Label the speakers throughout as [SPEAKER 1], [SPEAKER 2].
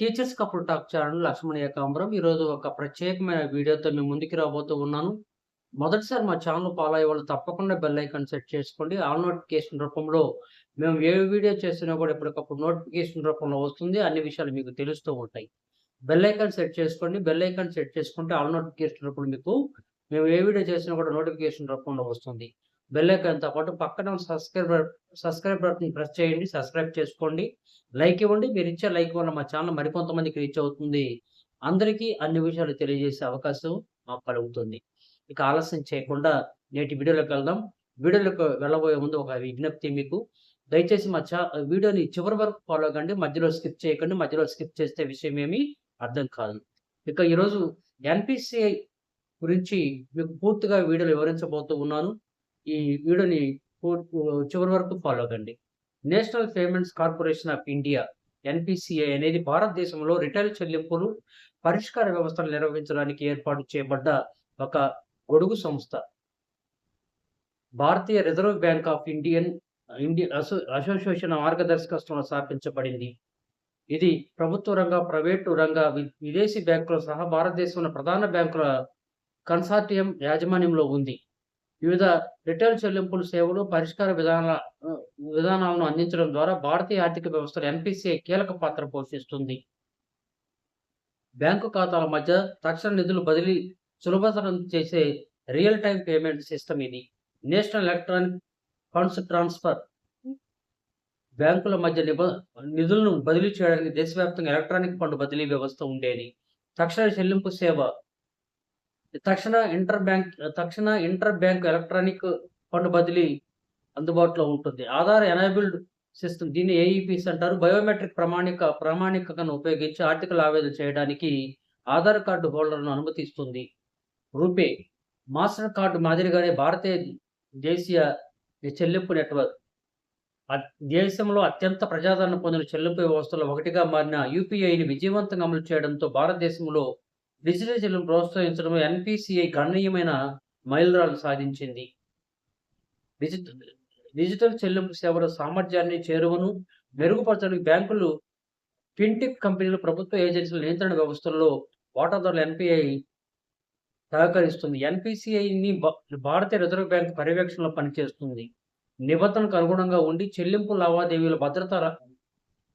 [SPEAKER 1] Teachers couple talk channel Lakshman Ekambaram ఈరోజు ఒక ప్రత్యేకమైన వీడియోతో మేము ముందుకు రాబోతూ ఉన్నాను. మొదటిసారి మా ఛానల్ ఫాలో అయ్యే వాళ్ళు తప్పకుండా బెల్ ఐకాన్ సెట్ చేసుకోండి. ఆల్ నోటిఫికేషన్ రూపంలో మేము ఏ వీడియో చేసినా కూడా ఎప్పటికప్పుడు నోటిఫికేషన్ రూపంలో వస్తుంది. అన్ని విషయాలు మీకు తెలుస్తూ ఉంటాయి. బెల్ ఐకాన్ సెట్ చేసుకోండి. బెల్ ఐకాన్ సెట్ చేసుకుంటే ఆల్ నోటిఫికేషన్ రూపంలో మీకు మేము ఏ వీడియో చేసినా కూడా నోటిఫికేషన్ రూపంలో వస్తుంది. బెల్లైకన్తో పాటు పక్కన సబ్స్క్రైబ్ సబ్స్క్రైబ్ బటన్ ప్రెస్ చేయండి సబ్స్క్రైబ్ చేసుకోండి. లైక్ ఇవ్వండి. మీరు ఇచ్చే లైక్ వల్ల మా ఛానల్ మరికొంతమందికి రీచ్ అవుతుంది. అందరికీ అన్ని విషయాలు తెలియజేసే అవకాశం మాకు కలుగుతుంది. ఇక ఆలస్యం చేయకుండా నేటి వీడియోలోకి వెళ్దాం. వీడియోలోకి వెళ్ళబోయే ముందు ఒక విజ్ఞప్తి మీకు. దయచేసి మా ఛా వీడియోని చివరి వరకు ఫాలో కండి మధ్యలో స్కిప్ చేయకండి. మధ్యలో స్కిప్ చేస్తే విషయం ఏమీ అర్థం కాదు. ఇక ఈరోజు ఎన్పిసిఐ గురించి మీకు పూర్తిగా వీడియోలు వివరించబోతూ ఉన్నాను. ఈ వీడియోని చివరి వరకు ఫాలో కండి. National payments corporation of India NPCI అనేది భారతదేశంలో రిటైల్ చెల్లింపులు పరిష్కార వ్యవస్థను నిర్వహించడానికి ఏర్పాటు చేయబడ్డ ఒక గొడుగు సంస్థ. భారతీయ reserve bank of Indian Indian అసో association మార్గదర్శకత్వంలో స్థాపించబడింది. ఇది ప్రభుత్వ రంగ ప్రైవేటు రంగ వి- విదేశీ బ్యాంకుల సహా భారతదేశంలో ప్రధాన బ్యాంకుల కన్సార్టియం యాజమాన్యంలో ఉంది. వివిధ రిటైల్ చెల్లింపులు సేవలు పరిష్కార విధానాల విధానాలను అందించడం ద్వారా భారతీయ ఆర్థిక వ్యవస్థలో ఎన్పిసిఐ కీలక పాత్ర పోషిస్తుంది. బ్యాంకు ఖాతాల మధ్య తక్షణ నిధులు బదిలీ సులభతరం చేసే రియల్ టైం పేమెంట్ సిస్టమ్ ఇది. National electronic funds transfer. బ్యాంకుల మధ్య నిబ నిధులను బదిలీ చేయడానికి దేశవ్యాప్తంగా ఎలక్ట్రానిక్ ఫండ్ బదిలీ వ్యవస్థ ఉండేది. తక్షణ చెల్లింపు సేవ తక్షణ ఇంటర్ బ్యాంక్ తక్షణ ఇంటర్ బ్యాంక్ ఎలక్ట్రానిక్ ఫండ్ బదిలీ అందుబాటులో ఉంటుంది. ఆధార్ ఎనేబుల్డ్ సిస్టమ్ దీన్ని ఏఈపీస్ అంటారు. బయోమెట్రిక్ ప్రామాణిక ప్రామాణికతను ఉపయోగించి ఆర్థిక లావాదేవీలు చేయడానికి ఆధార్ కార్డు హోల్డర్ను అనుమతిస్తుంది రూపే మాస్టర్ కార్డు మాదిరిగానే భారతీయ దేశీయ చెల్లింపు నెట్వర్క్. దేశంలో అత్యంత ప్రజాదరణ పొందిన చెల్లింపు వ్యవస్థలో ఒకటిగా మారిన యూపీఐని విజయవంతంగా అమలు చేయడంతో భారతదేశంలో డిజిటల్ చెల్లింపు ప్రోత్సహించడం ఎన్పిసిఐ గణనీయమైన మైలురాళ్ళు సాధించింది. డిజిటల్ డిజిటల్ చెల్లింపు సేవల సామర్థ్యాన్ని చేరువను మెరుగుపరచడానికి బ్యాంకులు ఫిన్టెక్ కంపెనీలు ప్రభుత్వ ఏజెన్సీల నియంత్రణ వ్యవస్థల్లో వాటాదారుల ఎన్పిఐ సహకరిస్తుంది. ఎన్పిసిఐని భారతీయ రిజర్వ్ బ్యాంక్ పర్యవేక్షణలో పనిచేస్తుంది. నిబంధనలకు అనుగుణంగా ఉండి చెల్లింపు లావాదేవీల భద్రత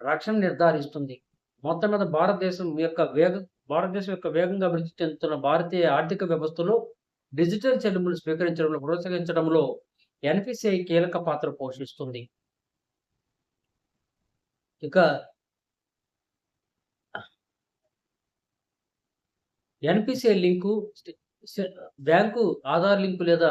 [SPEAKER 1] రక్షణ నిర్ధారిస్తుంది. మొత్తం మీద భారతదేశం యొక్క వేగ భారతదేశం యొక్క వేగంగా అభివృద్ధి చెందుతున్న భారతీయ ఆర్థిక వ్యవస్థలో డిజిటల్ చెల్లింపులు స్వీకరించడంలో ప్రోత్సహించడంలో ఎన్పిసిఐ కీలక పాత్ర పోషిస్తుంది. ఇక NPCI link bank Aadhaar link లేదా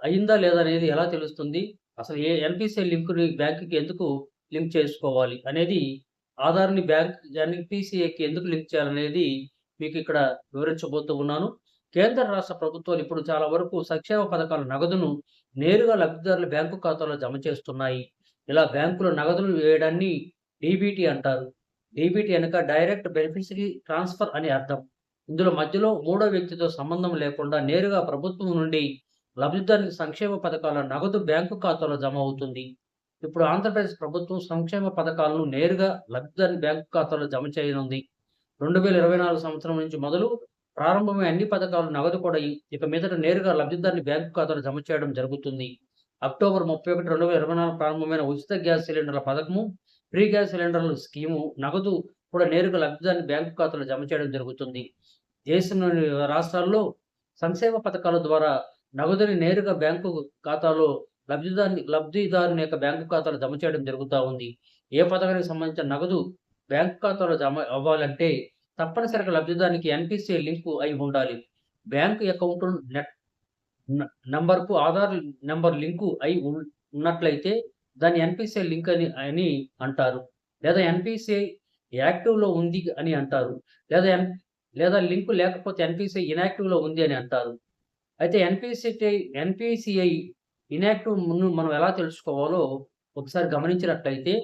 [SPEAKER 1] అయిందా లేదా అనేది ఎలా తెలుస్తుంది? అసలు ఏ ఎన్పిసిఐ లింకుని బ్యాంకుకి ఎందుకు లింక్ చేసుకోవాలి అనేది ఆధార్ని బ్యాంక్ ఎన్పిసిఐకి ఎందుకు లింక్ చేయాలనేది మీకు ఇక్కడ వివరించబోతూ ఉన్నాను. కేంద్ర రాష్ట్ర ప్రభుత్వాలు ఇప్పుడు చాలా వరకు సంక్షేమ పథకాల నగదును నేరుగా లబ్ధిదారుల బ్యాంకు ఖాతాలో జమ చేస్తున్నాయి. ఇలా బ్యాంకులో నగదును వేయడాన్ని డీబీటీ అంటారు. డీబీటీ అనక డైరెక్ట్ బెనిఫిషరీ ట్రాన్స్ఫర్ అని అర్థం. ఇందులో మధ్యలో మూడో వ్యక్తితో సంబంధం లేకుండా నేరుగా ప్రభుత్వం నుండి లబ్ధిదారునికి సంక్షేమ పథకాల నగదు బ్యాంకు ఖాతాలో జమ అవుతుంది. ఇప్పుడు ఆంధ్రప్రదేశ్ ప్రభుత్వం సంక్షేమ పథకాలను నేరుగా లబ్ధిదారుని బ్యాంకు ఖాతాలో జమ చేయనుంది. రెండు వేల ఇరవై నాలుగు సంవత్సరం నుంచి మొదలు ప్రారంభమైన అన్ని పథకాలు నగదు కూడా ఇక మీదట నేరుగా లబ్ధిదారుని బ్యాంకు ఖాతాలో జమ చేయడం జరుగుతుంది. అక్టోబర్ ముప్పై ఒకటి రెండు వేల ఇరవై నాలుగు ప్రారంభమైన ఉచిత గ్యాస్ సిలిండర్ల పథకము ఫ్రీ గ్యాస్ సిలిండర్ల స్కీము నగదు కూడా నేరుగా లబ్ధిదారుని బ్యాంకు ఖాతాలో జమ చేయడం జరుగుతుంది. దేశంలోని రాష్ట్రాల్లో సంక్షేమ పథకాల ద్వారా నగదుని నేరుగా బ్యాంకు ఖాతాలో లబ్ధిదారుని లబ్ధిదారుని యొక్క బ్యాంకు ఖాతాలో జమ చేయడం జరుగుతూ ఉంది. ఏ పథకానికి సంబంధించిన నగదు బ్యాంకు ఖాతాలో జమ అవ్వాలంటే తప్పనిసరిగా లబ్ధిదారునికి ఎన్పిసి లింకు అయి ఉండాలి. బ్యాంకు అకౌంట్ నెట్ న- నంబర్కు ఆధార్ నెంబర్ లింకు అయి ఉన్- ఉన్నట్లయితే దాన్ని ఎన్పిసిఐ లింక్ అని అని అంటారు. లేదా ఎన్పిసిఐ యాక్టివ్లో ఉంది అని అంటారు. లేదా ఎన్ లేదా లింకు లేకపోతే ఎన్పిసిఐ ఇన్యాక్టివ్లో ఉంది అని అంటారు. అయితే ఎన్పిసిఐ ఎన్పిసిఐ ఇన్యాక్టివ్ ముందు మనం ఎలా తెలుసుకోవాలో ఒకసారి గమనించినట్లయితే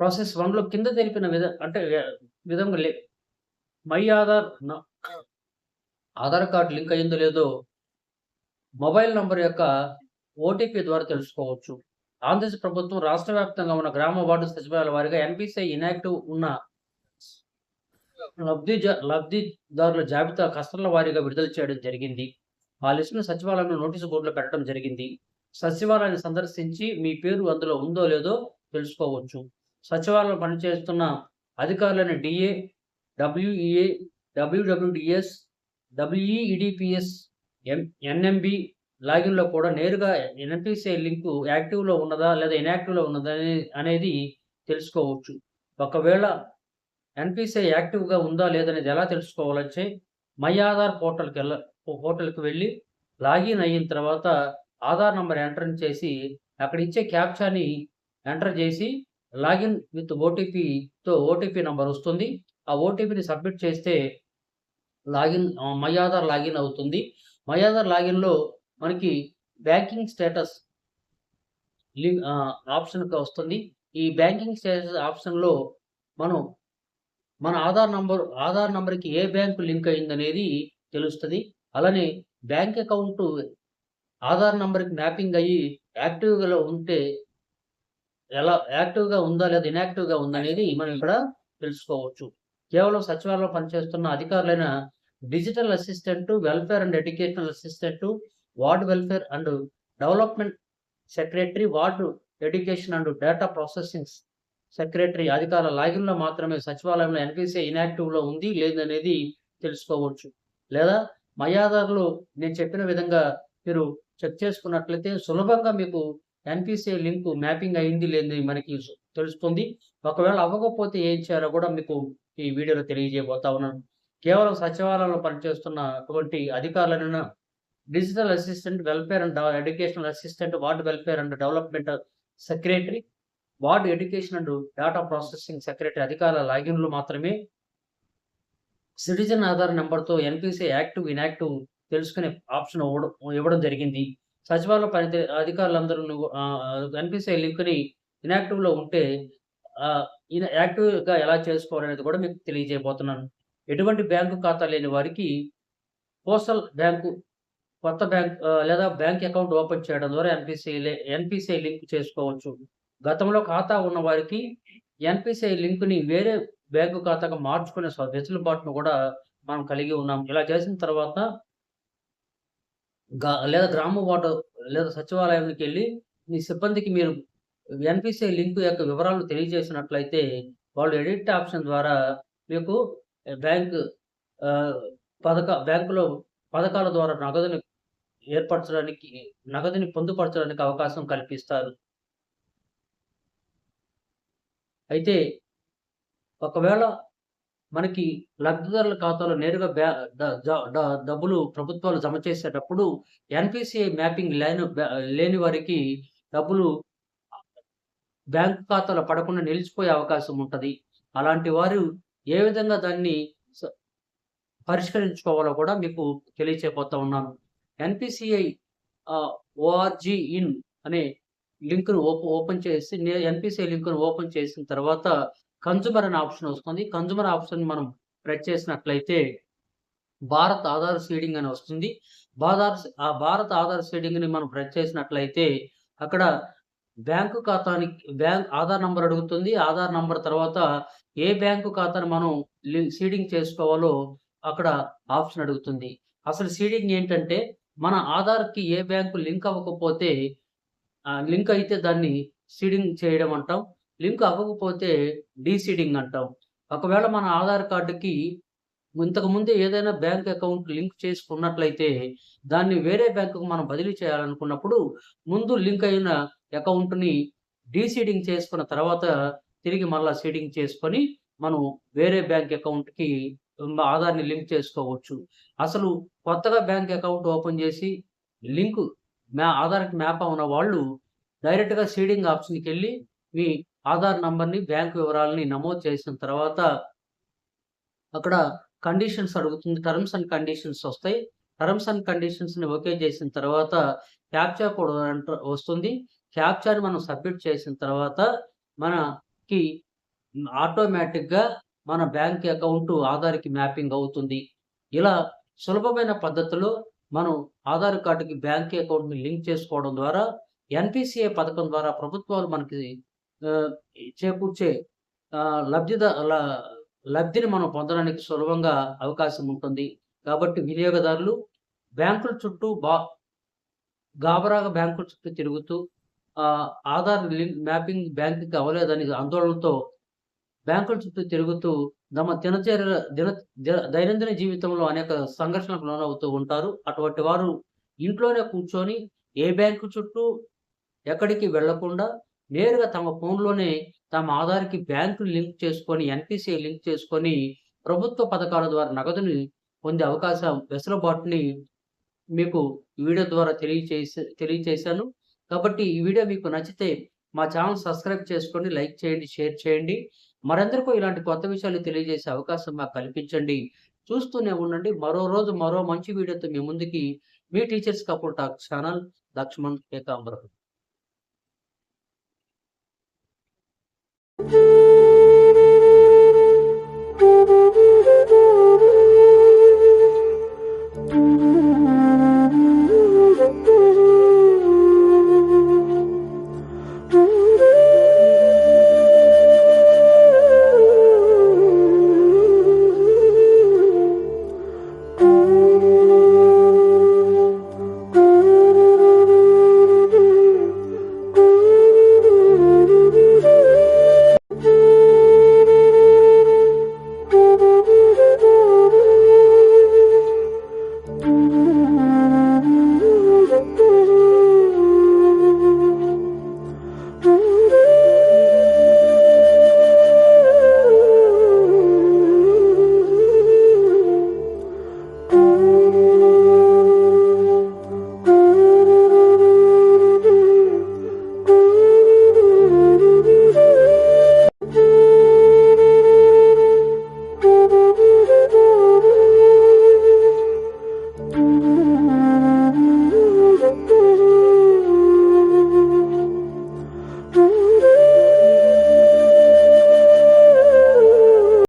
[SPEAKER 1] ప్రాసెస్ వన్లో కింద తెలిపిన విధ అంటే విధంగా లే my Aadhaar Aadhaar card link అయిందో లేదో మొబైల్ నంబర్ యొక్క ఓటీపీ ద్వారా తెలుసుకోవచ్చు. ఆంధ్రప్రదేశ్ ప్రభుత్వం రాష్ట్ర వ్యాప్తంగా ఉన్న గ్రామ వార్డు సచివాలయాల వారిగా ఎన్పిసిఐ ఇనాక్టివ్ ఉన్న లబ్ధిజ లబ్ధిదారుల జాబితా కస్టర్ల వారీగా విడుదల చేయడం జరిగింది. ఆ లిస్టును సచివాలయంలో నోటీసు బోర్డులో పెట్టడం జరిగింది. సచివాలయాన్ని సందర్శించి మీ పేరు అందులో ఉందో లేదో తెలుసుకోవచ్చు. సచివాలయం పనిచేస్తున్న అధికారులైన డిఏ డబ్ల్యూఈఏ డబ్ల్యూడబ్ల్యూడిఎస్ డబ్ల్యూఈడిపిఎస్ ఎం ఎన్ఎంబి లాగిన్లో కూడా నేరుగా ఎన్పిసిఐ లింకు యాక్టివ్లో ఉన్నదా లేదా ఇన్యాక్టివ్లో ఉన్నదా అనేది తెలుసుకోవచ్చు. ఒకవేళ ఎన్పిసిఐ యాక్టివ్గా ఉందా లేదనేది ఎలా తెలుసుకోవాలంటే మై ఆధార్ పోర్టల్కి వెళ్ళ హోటల్కి వెళ్ళి లాగిన్ అయిన తర్వాత ఆధార్ నెంబర్ ఎంటర్ చేసి అక్కడ ఇచ్చే క్యాప్చాని ఎంటర్ చేసి లాగిన్ విత్ ఓటీపీతో ఓటీపీ నెంబర్ వస్తుంది. ఆ ఓటీపీని సబ్మిట్ చేస్తే లాగిన్ మై ఆధార్ లాగిన్ అవుతుంది. మై ఆధార్ లాగిన్లో మనకి బ్యాంకింగ్ స్టేటస్ లింక్ ఆప్షన్కి వస్తుంది. ఈ బ్యాంకింగ్ స్టేటస్ ఆప్షన్లో మనం మన ఆధార్ నంబర్ ఆధార్ నంబర్కి ఏ బ్యాంకు లింక్ అయిందనేది తెలుస్తుంది. అలానే బ్యాంక్ అకౌంట్ ఆధార్ నంబర్కి మ్యాపింగ్ అయ్యి యాక్టివ్గా ఉంటే ఎలా యాక్టివ్గా ఉందా లేదా ఇన్యాక్టివ్గా ఉందా అనేది మనం ఇక్కడ తెలుసుకోవచ్చు. కేవలం సచివాలయంలో పనిచేస్తున్న అధికారులైన digital assistant welfare and educational assistant ward welfare and development secretary ward education and data processing secretary అధికారుల లాగిన్లో మాత్రమే సచివాలయంలో ఎన్పిసిఐ ఇన్యాక్టివ్లో ఉంది లేదనేది తెలుసుకోవచ్చు. లేదా మై నేను చెప్పిన విధంగా మీరు చెక్ చేసుకున్నట్లయితే సులభంగా మీకు ఎన్పిసిఐ లింక్ మ్యాపింగ్ అయింది లేని మనకి తెలుస్తుంది. ఒకవేళ అవ్వకపోతే ఏం చేయాలో కూడా మీకు ఈ వీడియోలో తెలియజేయబోతా ఉన్నాను. కేవలం సచివాలయంలో పనిచేస్తున్న అటువంటి అధికారులైన digital assistant welfare and educational assistant ward welfare and development secretary ward education and data processing secretary అధికారుల లాగిన్లు మాత్రమే సిటిజన్ ఆధార్ నెంబర్తో ఎన్పిసి యాక్టివ్ ఇన్యాక్టివ్ తెలుసుకునే ఆప్షన్ ఇవ్వడం ఇవ్వడం జరిగింది. సచివాలయ పని అధికారులందరూ ఎన్పిసిఐ లింక్ని ఇన్యాక్టివ్లో ఉంటే యాక్టివ్గా ఎలా చేసుకోవాలనేది కూడా మీకు తెలియజేయబోతున్నాను. ఎటువంటి బ్యాంకు ఖాతా లేని వారికి పోస్టల్ బ్యాంకు కొత్త బ్యాంక్ లేదా బ్యాంక్ అకౌంట్ ఓపెన్ చేయడం ద్వారా ఎన్పిసిఐ ఎన్పిసిఐ లింక్ చేసుకోవచ్చు. గతంలో ఖాతా ఉన్న వారికి ఎన్పిసిఐ లింక్ని వేరే బ్యాంకు ఖాతాగా మార్చుకునే వెసులుబాటును కూడా మనం కలిగి ఉన్నాం. ఇలా చేసిన తర్వాత లేదా గ్రామ వార్డు లేదా సచివాలయానికి వెళ్ళి మీ సిబ్బందికి మీరు ఎన్పిసిఐ లింక్ యొక్క వివరాలు తెలియజేసినట్లయితే వాళ్ళు ఎడిట్ ఆప్షన్ ద్వారా మీకు బ్యాంక్ పథక బ్యాంకులో పథకాల ద్వారా నగదుని ఏర్పరచడానికి నగదుని పొందుపరచడానికి అవకాశం కల్పిస్తారు. అయితే ఒకవేళ మనకి లబ్ధిదారుల ఖాతాలో నేరుగా డబ్బులు ప్రభుత్వాలు జమ చేసేటప్పుడు ఎన్పిసిఐ మ్యాపింగ్ లేని లేని వారికి డబ్బులు బ్యాంకు ఖాతాలో పడకుండా నిలిచిపోయే అవకాశం ఉంటుంది. అలాంటి వారు ఏ విధంగా దాన్ని పరిష్కరించుకోవాలో కూడా మీకు తెలియచేపోతా ఉన్నాను. ఎన్పిసిఐ ఓఆర్జీ ఇన్ అనే లింక్ను ఓపెన్ ఓపెన్ చేసి ఎన్పిసిఐ లింక్ను ఓపెన్ చేసిన తర్వాత కన్జ్యూమర్ అనే ఆప్షన్ వస్తుంది. కన్జ్యూమర్ ఆప్షన్ మనం ప్రెస్ చేసినట్లయితే భారత్ ఆధార్ సీడింగ్ అని వస్తుంది. బాధార్ ఆ భారత్ ఆధార్ సీడింగ్ని మనం ప్రెస్ చేసినట్లయితే అక్కడ బ్యాంకు ఖాతానికి బ్యాంక్ ఆధార్ నంబర్ అడుగుతుంది. ఆధార్ నంబర్ తర్వాత ఏ బ్యాంకు ఖాతాను మనం సీడింగ్ చేసుకోవాలో అక్కడ ఆప్షన్ అడుగుతుంది. అసలు సీడింగ్ ఏంటంటే మన ఆధార్కి ఏ బ్యాంకు లింక్ అవ్వకపోతే లింక్ అయితే దాన్ని సీడింగ్ చేయడం అంటాం. లింక్ అవ్వకపోతే డీసీడింగ్ అంటాం. ఒకవేళ మన ఆధార్ కార్డుకి ఇంతకుముందే ఏదైనా బ్యాంక్ అకౌంట్ లింక్ చేసుకున్నట్లయితే దాన్ని వేరే బ్యాంకుకు మనం బదిలీ చేయాలనుకున్నప్పుడు ముందు లింక్ అయిన అకౌంట్ని డీసీడింగ్ చేసుకున్న తర్వాత తిరిగి మళ్ళీ సీడింగ్ చేసుకొని మనం వేరే బ్యాంక్ అకౌంట్కి ఆధార్ని లింక్ చేసుకోవచ్చు. అసలు కొత్తగా బ్యాంక్ అకౌంట్ ఓపెన్ చేసి లింక్ మ్యా ఆధార్కి మ్యాప్ ఉన్న వాళ్ళు డైరెక్ట్గా సీడింగ్ ఆప్షన్కి వెళ్ళి మీ ఆధార్ నంబర్ని బ్యాంక్ వివరాలని నమోదు చేసిన తర్వాత అక్కడ కండిషన్స్ అడుగుతుంది. టర్మ్స్ అండ్ కండిషన్స్ వస్తాయి. టర్మ్స్ అండ్ కండిషన్స్ని ఓకే చేసిన తర్వాత క్యాప్చా కోడ్ అంట వస్తుంది. క్యాప్చాని మనం సబ్మిట్ చేసిన తర్వాత మనకి ఆటోమేటిక్గా మన బ్యాంక్ అకౌంట్ ఆధార్కి మ్యాపింగ్ అవుతుంది. ఇలా సులభమైన పద్ధతిలో మనం ఆధార్ కార్డుకి బ్యాంక్ అకౌంట్ని లింక్ చేసుకోవడం ద్వారా ఎన్పిసిఐ పథకం ద్వారా ప్రభుత్వాలు మనకి చేకూర్చే లబ్ధిద లబ్ధిని మనం పొందడానికి సులభంగా అవకాశం ఉంటుంది. కాబట్టి వినియోగదారులు బ్యాంకుల చుట్టూ బా గాబరాగా బ్యాంకుల చుట్టూ తిరుగుతూ ఆధార్ లింక్ మ్యాపింగ్ బ్యాంకుకి అవ్వలేదని ఆందోళనతో బ్యాంకుల చుట్టూ తిరుగుతూ తమ దినచర్య దిన దిన- దైనందిన జీవితంలో అనేక సంఘర్షణలకు లోనవుతూ ఉంటారు. అటువంటి వారు ఇంట్లోనే కూర్చొని ఏ బ్యాంకు చుట్టూ ఎక్కడికి వెళ్ళకుండా నేరుగా తమ ఫోన్లోనే తమ ఆధార్కి బ్యాంకులు లింక్ చేసుకొని ఎన్పిసిఐ లింక్ చేసుకొని ప్రభుత్వ పథకాల ద్వారా నగదుని పొందే అవకాశం వెసులుబాటుని మీకు ఈ వీడియో ద్వారా తెలియచేసే తెలియచేశాను. కాబట్టి ఈ వీడియో మీకు నచ్చితే మా ఛానల్ సబ్స్క్రైబ్ చేసుకోండి లైక్ చేయండి షేర్ చేయండి. మరందరికీ ఇలాంటి కొత్త విషయాలు తెలియజేసే అవకాశం మాకు కల్పించండి. చూస్తూనే ఉండండి. మరో రోజు మరో మంచి వీడియోతో మీ ముందుకి మీ teachers couple talk channel Lakshman Ekambaram Thank you.